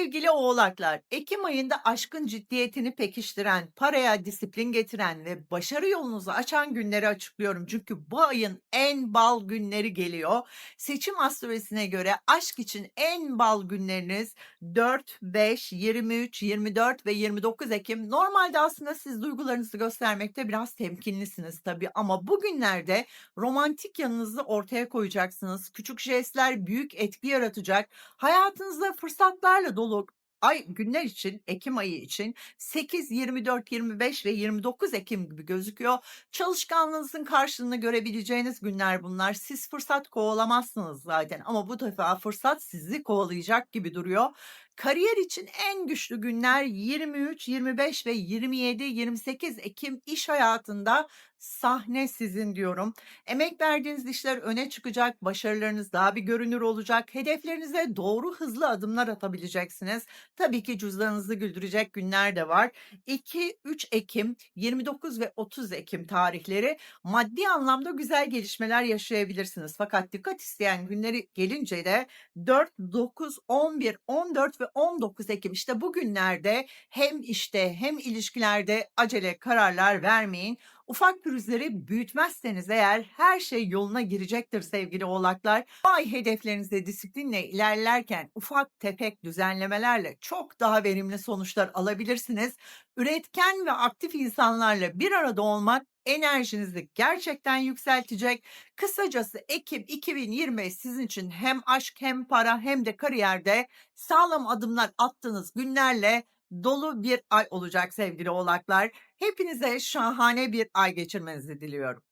Sevgili Oğlaklar, ekim ayında aşkın ciddiyetini pekiştiren, paraya disiplin getiren ve başarı yolunuzu açan günleri açıklıyorum. Çünkü bu ayın en bal günleri geliyor. Seçim astrolojisine göre aşk için en bal günleriniz 4, 5, 23, 24 ve 29 Ekim. Normalde aslında siz duygularınızı göstermekte biraz temkinlisiniz tabii ama bugünlerde romantik yanınızı ortaya koyacaksınız. Küçük jestler büyük etki yaratacak. Hayatınızda fırsatlarla dolu ay günler için, ekim ayı için 8, 24, 25 ve 29 Ekim gibi gözüküyor. Çalışkanlığınızın karşılığını görebileceğiniz günler bunlar. Siz fırsat kovalamazsınız zaten ama bu defa fırsat sizi kovalayacak gibi duruyor. Kariyer için en güçlü günler 23, 25 ve 27, 28 Ekim iş hayatında sahne sizin diyorum. Emek verdiğiniz işler öne çıkacak, başarılarınız daha bir görünür olacak. Hedeflerinize doğru hızlı adımlar atabileceksiniz. Tabii ki cüzdanınızı güldürecek günler de var. 2-3 Ekim, 29 ve 30 Ekim tarihleri maddi anlamda güzel gelişmeler yaşayabilirsiniz. Fakat dikkat isteyen günleri gelince de 4, 9, 11, 14 ve 19 Ekim işte bu günlerde hem işte hem ilişkilerde acele kararlar vermeyin. Ufak pürüzleri büyütmezseniz eğer her şey yoluna girecektir sevgili oğlaklar. Ay hedeflerinizde disiplinle ilerlerken ufak tefek düzenlemelerle çok daha verimli sonuçlar alabilirsiniz. Üretken ve aktif insanlarla bir arada olmak enerjinizi gerçekten yükseltecek. Kısacası Ekim 2025 sizin için hem aşk hem para hem de kariyerde sağlam adımlar attığınız günlerle dolu bir ay olacak sevgili oğlaklar. Hepinize şahane bir ay geçirmenizi diliyorum.